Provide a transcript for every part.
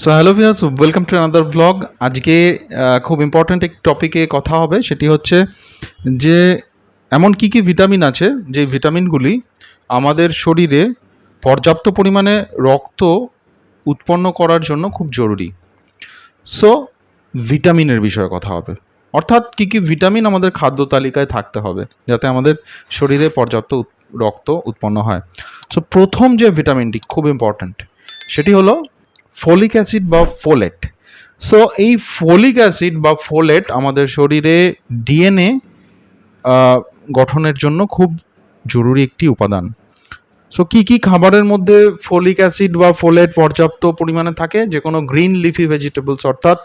So hello viewers welcome to another blog আজকে খুব important এক টপিকে কথা হবে, সেটি হচ্ছে যে এমন কি কি ভিটামিন আছে, যে ভিটামিনগুলি আমাদের শরীরে পর্যাপ্ত পরিমাণে রক্ত উৎপন্ন করার জন্য খুব জরুরি। সো ভিটামিনের বিষয়ে কথা হবে। অর্থাৎ কি কি ভিটামিন আমাদের খাদ্য তালিকায় থাকতে হবে, যাতে আমাদের শরীরে পর্যাপ্ত রক্ত উৎপন্ন হয়। সো প্রথম যে ভিটামিনটি খুব ইম্পর্ট্যান্ট সেটি হলো ফলিক অ্যাসিড বা ফোলেট। সো এই ফলিক অ্যাসিড বা ফোলেট আমাদের শরীরে ডিএনএ গঠনের জন্য খুব জরুরি একটি উপাদান। সো কি কি খাবারের মধ্যে ফলিক অ্যাসিড বা ফোলেট পর্যাপ্ত পরিমাণে থাকে? যে কোনো গ্রিন লিফি ভেজিটেবলস, অর্থাৎ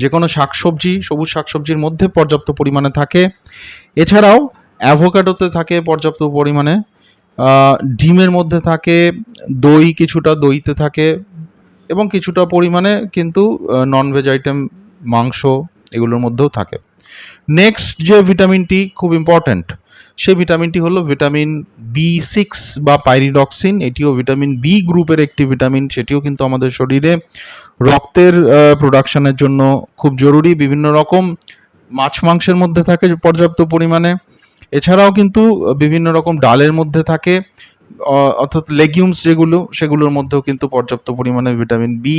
যে কোনো শাকসবজি, সবুজ শাকসবজির মধ্যে পর্যাপ্ত পরিমাণে থাকে। এছাড়াও অ্যাভোকাডোতে থাকে পর্যাপ্ত পরিমাণে। ডিমের মধ্যে থাকে, দই কিছুটা দইতে থাকে এবং কিছুটা পরিমাণে কিন্তু নন ভেজ আইটেম মাংস এগুলোর মধ্যেও থাকে। নেক্সট যে ভিটামিনটি খুব ইম্পর্ট্যান্ট সেই ভিটামিনটি হলো ভিটামিন বি সিক্স বা পাইরিডক্সিন এটিও ভিটামিন বি গ্রুপের একটি ভিটামিন সেটিও কিন্তু আমাদের শরীরে রক্তের প্রোডাকশনের জন্য খুব জরুরি। বিভিন্ন রকম মাছ মাংসের মধ্যে থাকে পর্যাপ্ত পরিমাণে। এছাড়াও কিন্তু বিভিন্ন রকম ডালের মধ্যে থাকে অর্থাৎ লেগিউমস যেগুলো, সেগুলোর মধ্যেও কিন্তু পর্যাপ্ত পরিমাণে ভিটামিন বি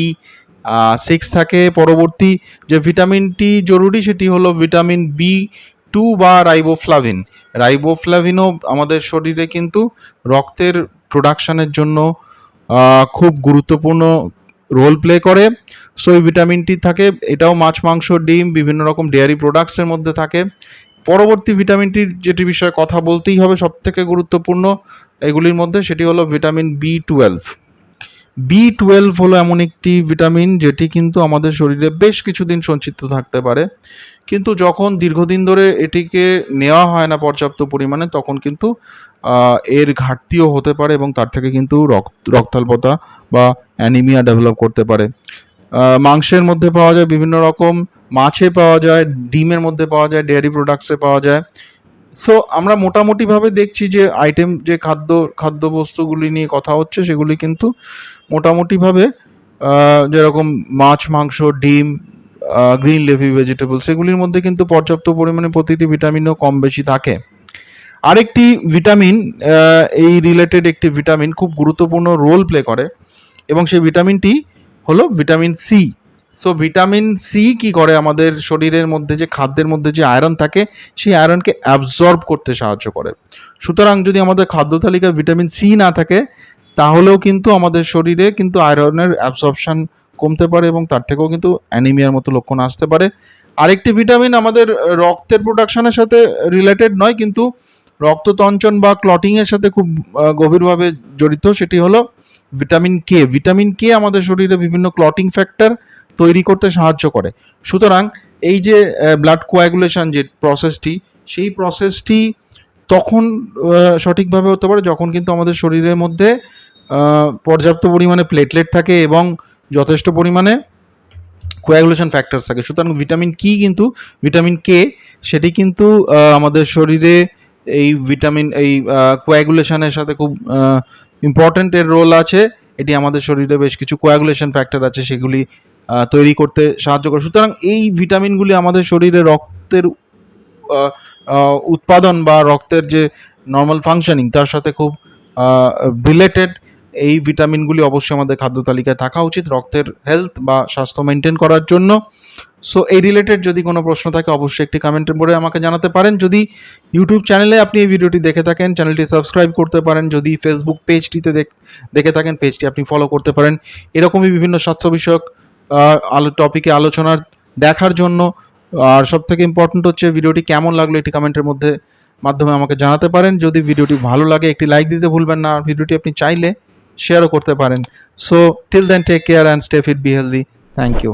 সিক্স থাকে। পরবর্তী যে ভিটামিনটি জরুরি, সেটি হলো ভিটামিন বি টু বা রাইবোফ্লাভিন রাইবোফ্লাভিনও আমাদের শরীরে কিন্তু রক্তের প্রোডাকশানের জন্য খুব গুরুত্বপূর্ণ রোল প্লে করে। সো ভিটামিনটি থাকে। এটাও মাছ, মাংস, ডিম, বিভিন্ন রকম ডেয়ারি প্রোডাক্টসের মধ্যে থাকে। পরবর্তী ভিটামিনটির যেটি বিষয়ে কথা বলতেই হবে সব থেকে গুরুত্বপূর্ণ এগুলির মধ্যে সেটি হলো vitamin B twelve B twelve হলো এমন একটি ভিটামিন যেটি কিন্তু আমাদের শরীরে বেশ কিছুদিন সঞ্চিত থাকতে পারে। কিন্তু যখন দীর্ঘদিন ধরে এটিকে নেওয়া হয় না পর্যাপ্ত পরিমাণে, তখন কিন্তু এর ঘাটতিও হতে পারে এবং তার থেকে কিন্তু রক্ত, রক্তাল্পতা বা অ্যানিমিয়া ডেভেলপ করতে পারে। মাংসের মধ্যে পাওয়া যায় বিভিন্ন রকম মাছে পাওয়া যায়, ডিমের মধ্যে পাওয়া যায় ডেয়ারি প্রোডাক্টসে পাওয়া যায়। সো আমরা মোটামুটিভাবে দেখছি যে আইটেম যে খাদ্য, খাদ্যবস্তুগুলি নিয়ে কথা হচ্ছে, সেগুলি কিন্তু মোটামুটিভাবে যেরকম মাছ, মাংস, ডিম গ্রিন লেভি ভেজিটেবল সেগুলির মধ্যে কিন্তু পর্যাপ্ত পরিমাণে প্রতিটি ভিটামিনও কম বেশি থাকে। আরেকটি ভিটামিন এই রিলেটেড একটি ভিটামিন খুব গুরুত্বপূর্ণ রোল প্লে করে, এবং সেই ভিটামিনটি হলো vitamin C so vitamin C কি করে আমাদের শরীরের মধ্যে যে, খাদ্যের মধ্যে যে আয়রন থাকে, সেই আয়রনকে অ্যাবজর্ব করতে সাহায্য করে। সুতরাং যদি আমাদের খাদ্য তালিকায় ভিটামিন সি না থাকে, তাহলেও কিন্তু আমাদের শরীরে কিন্তু আয়রনের অ্যাবজর্পশন কমতে পারে এবং তার থেকেও কিন্তু অ্যানিমিয়ার মতো লক্ষণ আসতে পারে। আরেকটি ভিটামিন আমাদের রক্তের প্রোডাকশনের সাথে রিলেটেড নয়, কিন্তু রক্ততঞ্চন বা ক্লটিংয়ের সাথে খুব গভীরভাবে জড়িত, সেটি হলো ভিটামিন কে ভিটামিন কে আমাদের শরীরে বিভিন্ন ক্লটিং ফ্যাক্টর তৈরি করতে সাহায্য করে। সুতরাং এই যে ব্লাড কোয়াগুলেশন যে প্রসেসটি সেই প্রসেসটি তখন সঠিকভাবে হতে পারে যখন কিন্তু আমাদের শরীরের মধ্যে পর্যাপ্ত পরিমাণে প্লেটলেট থাকে এবং যথেষ্ট পরিমাণে কোয়াগুলেশন ফ্যাক্টরস থাকে। সুতরাং ভিটামিন কি কিন্তু ভিটামিন কে সেটি কিন্তু আমাদের শরীরে এই ভিটামিন এই কোয়াগুলেশনের সাথে খুব ইম্পর্ট্যান্ট এর রোল আছে। এটি আমাদের শরীরে বেশ কিছু কোয়াগুলেশন ফ্যাক্টর আছে, সেগুলি তৈরি করতে সাহায্য করে। সুতরাং এই ভিটামিনগুলি আমাদের শরীরে রক্তের উৎপাদন বা রক্তের যে নর্মাল ফাংশনিং তার সাথে খুব রিলেটেড এই ভিটামিনগুলি অবশ্যই আমাদের খাদ্য তালিকায় থাকা উচিত রক্তের হেলথ বা স্বাস্থ্য মেনটেন করার জন্য। সো এই রিলেটেড যদি কোনো প্রশ্ন থাকে, অবশ্যই একটি কমেন্টের বোর্ডে আমাকে জানাতে পারেন। যদি ইউটিউব চ্যানেলে আপনি এই ভিডিওটি দেখে থাকেন চ্যানেলটি সাবস্ক্রাইব করতে পারেন। যদি ফেসবুক পেজটিতে দেখে থাকেন পেজটি আপনি ফলো করতে পারেন। এরকমই বিভিন্ন স্বাস্থ্য বিষয়ক আলো টপিকে আলোচনার দেখার জন্য। আর সব থেকে ইম্পর্ট্যান্ট হচ্ছে ভিডিওটি কেমন লাগল এটি কমেন্টের মধ্যে, মাধ্যমে আমাকে জানাতে পারেন। যদি ভিডিওটি ভালো লাগে, একটি লাইক দিতে ভুলবেন না। ভিডিওটি আপনি চাইলে শেয়ারও করতে পারেন। So till then take care and stay fit be healthy thank you